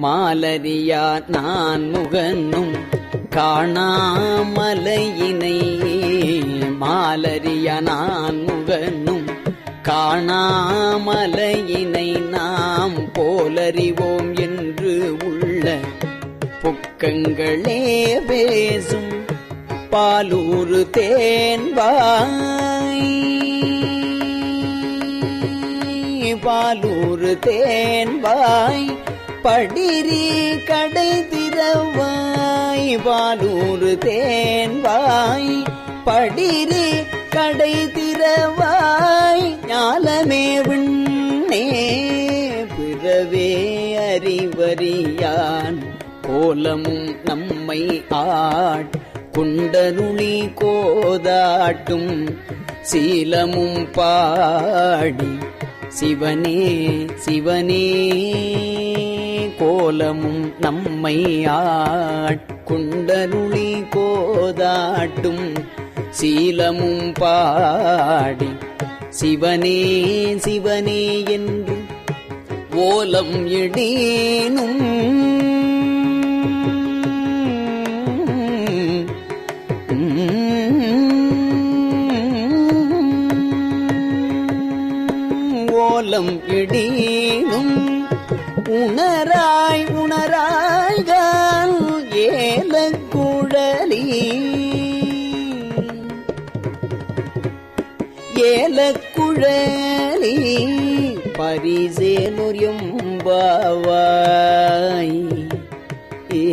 மாலரியா நான் முகனும் காணாமலையினை. மாலரியா நான் முகனும் காணாமலையினை நாம் போலறிவோம் என்று உள்ள பொக்கங்களே பேசும் பாலூறு தேன்வாய். பாலூர் தேன்வாய் படிரி கடை திறவாய் பாலூர் தேன்வாய் படிரி கடை திறவாய் ஞாலமே விண்ணே பிறவே அறிவறியான் கோலமும் நம்மை ஆட் குண்டருளி கோதாட்டும் சீலமும் பாடி சிவனே சிவனே கோலமும் நம்மை ஆட்குண்டருளி கோதாட்டும் சீலமும் பாடி சிவனே சிவனே என்று ஓலம் எடேனும் இடேனும் கோலம் இடீனும் உணராய் உணராய்கால் ஏலக்குழலி. ஏலக்குழலி பரிசேலுரியும் பாவாய். ஏ